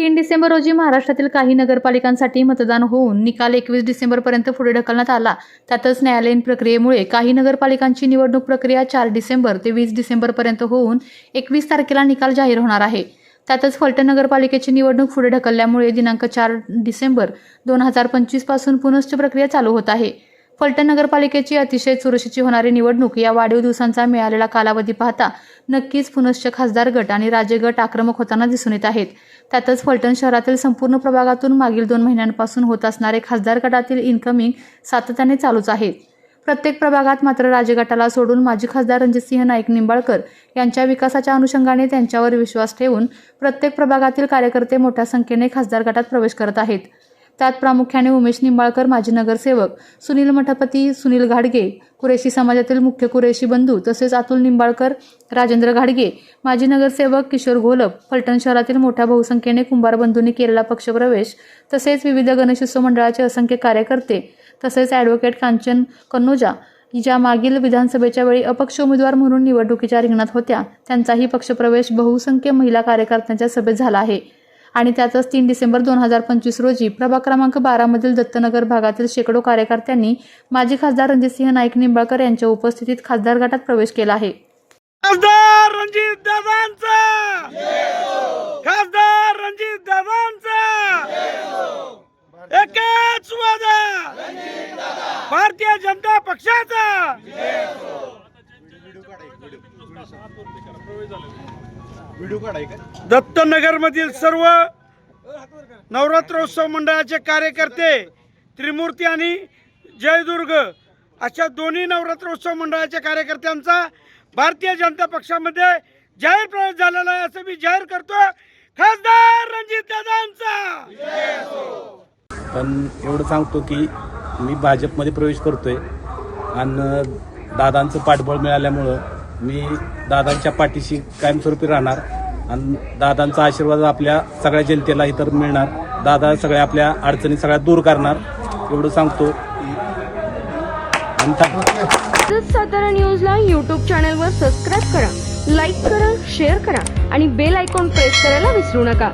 तीन डिसेंबर रोजी महाराष्ट्रातील काही नगरपालिकांसाठी मतदान होऊन निकाल एकवीस डिसेंबरपर्यंत पुढे ढकलण्यात आला. त्यातच न्यायालयीन प्रक्रियेमुळे काही नगरपालिकांची निवडणूक प्रक्रिया चार डिसेंबर ते वीस डिसेंबरपर्यंत होऊन एकवीस तारखेला निकाल जाहीर होणार आहे. त्यातच फलटण नगरपालिकेची निवडणूक पुढे ढकलल्यामुळे दिनांक चार डिसेंबर दोन हजार पंचवीसपासून पुनश्च प्रक्रिया चालू होत आहे. फलटण नगरपालिकेची अतिशय चुरशीची होणारी निवडणूक या वाढीव दिवसांचा मिळालेला कालावधी पाहता नक्कीच पुनश्च खासदार गट आणि राज्य गट आक्रमक होताना दिसून येत आहेत. त्यातच फलटण शहरातील संपूर्ण प्रभागातून मागील दोन महिन्यांपासून होत असणारे खासदार गटातील इन्कमिंग सातत्याने चालूच आहेत प्रत्येक प्रभागात मात्र राजगटाला सोडून माजी खासदार रणजितसिंह नाईक निंबाळकर यांच्या विकासाच्या अनुषंगाने त्यांच्यावर विश्वास ठेवून प्रत्येक प्रभागातील कार्यकर्ते मोठ्या संख्येने खासदार गटात प्रवेश करत आहेत. त्यात प्रामुख्याने उमेश निंबाळकर माजी नगरसेवक सुनील मठपती सुनील घाडगे कुरेशी समाजातील मुख्य कुरेशी बंधू तसेच अतुल निंबाळकर राजेंद्र घाडगे माजी नगरसेवक किशोर घोलप फलटण शहरातील मोठ्या बहुसंख्येने कुंभार बंधूंनी केलेला पक्षप्रवेश तसेच विविध गणेशोत्सव मंडळाचे असंख्य कार्यकर्ते तसेच ॲडव्होकेट कांचन कन्नोजा ज्या मागील विधानसभेच्या वेळी अपक्ष उमेदवार म्हणून निवडणुकीच्या रिंगणात होत्या त्यांचाही पक्षप्रवेश बहुसंख्य महिला कार्यकर्त्यांच्या सभेत झाला आहे. आणि त्यातच तीन डिसेंबर दोन हजार पंचवीस रोजी प्रभाग क्रमांक बारामधील दत्तनगर भागातील शेकडो कार्यकर्त्यांनी माजी खासदार रणजितसिंह नाईक निंबाळकर यांच्या उपस्थितीत खासदार गटात प्रवेश केला आहे. खासदार रणजित दादांचा खासदार रणजित दादांचा एकाच वादा! भारतीय जनता पक्षाचा! दत्तनगर मधील सर्व नवरात्रोत्सव मंडळाचे कार्यकर्ते त्रिमूर्ती आणि जयदुर्ग अशा दोन्ही नवरात्रोत्सव मंडळाच्या कार्यकर्त्यांचा भारतीय जनता पक्षामध्ये जाहीर प्रवेश झालेला आहे असं मी जाहीर करतो खासदार रणजित दादांचा! पण एवढं सांगतो की मी भाजपमध्ये प्रवेश करतोय आणि दादांचं पाठबळ मिळाल्यामुळं मी दादांच्या पाठीशी कायमस्वरूपी राहणार आणि दादांचा आशीर्वाद आपल्या सगळ्या जनतेला इतर मिळणार. दादा सगळ्या आपल्या अडचणी सगळ्या दूर करणार. एवढं सांगतो. आणि सातारा न्यूजला यूट्यूब चॅनलवर सबस्क्राईब करा लाईक करा शेअर करा आणि बेल आयकॉन प्रेस करायला विसरू नका.